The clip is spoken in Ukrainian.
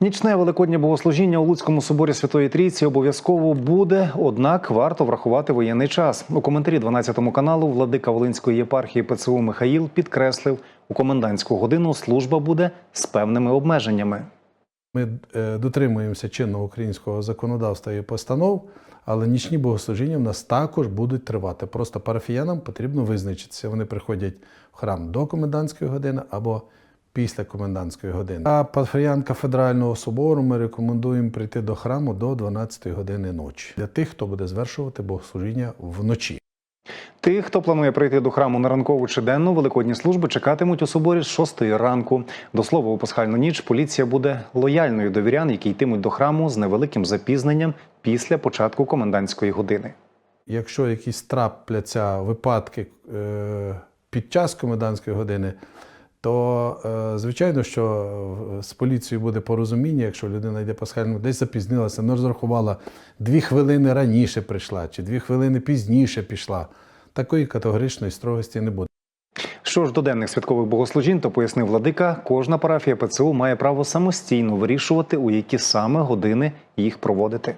Нічне великоднє богослужіння у Луцькому соборі Святої Трійці обов'язково буде, однак варто врахувати воєнний час. У коментарі 12 каналу владика Волинської єпархії ПЦУ Михаїл підкреслив, у комендантську годину служба буде з певними обмеженнями. Ми е, дотримуємося чинного українського законодавства і постанов, але нічні богослужіння в нас також будуть тривати. Просто парафіянам потрібно визначитися. Вони приходять в храм до комендантської години або після комендантської години. А парафіян кафедрального собору ми рекомендуємо прийти до храму до 12 години ночі для тих, хто буде звершувати богослужіння вночі. Тих, хто планує прийти до храму на ранкову чи денну, великодні служби чекатимуть у соборі з 6 ранку. До слова, у пасхальну ніч поліція буде лояльною до вірян, які йтимуть до храму з невеликим запізненням після початку комендантської години. Якщо якісь трапляться випадки е, під час комендантської години, то е, звичайно, що з поліцією буде порозуміння, якщо людина йде пасхальному, десь запізнилася, не розрахувала дві хвилини раніше прийшла, чи дві хвилини пізніше пішла. Такої категоричної строгості не буде. Що ж до денних святкових богослужінь, то пояснив владика, кожна парафія ПЦУ має право самостійно вирішувати, у які саме години їх проводити.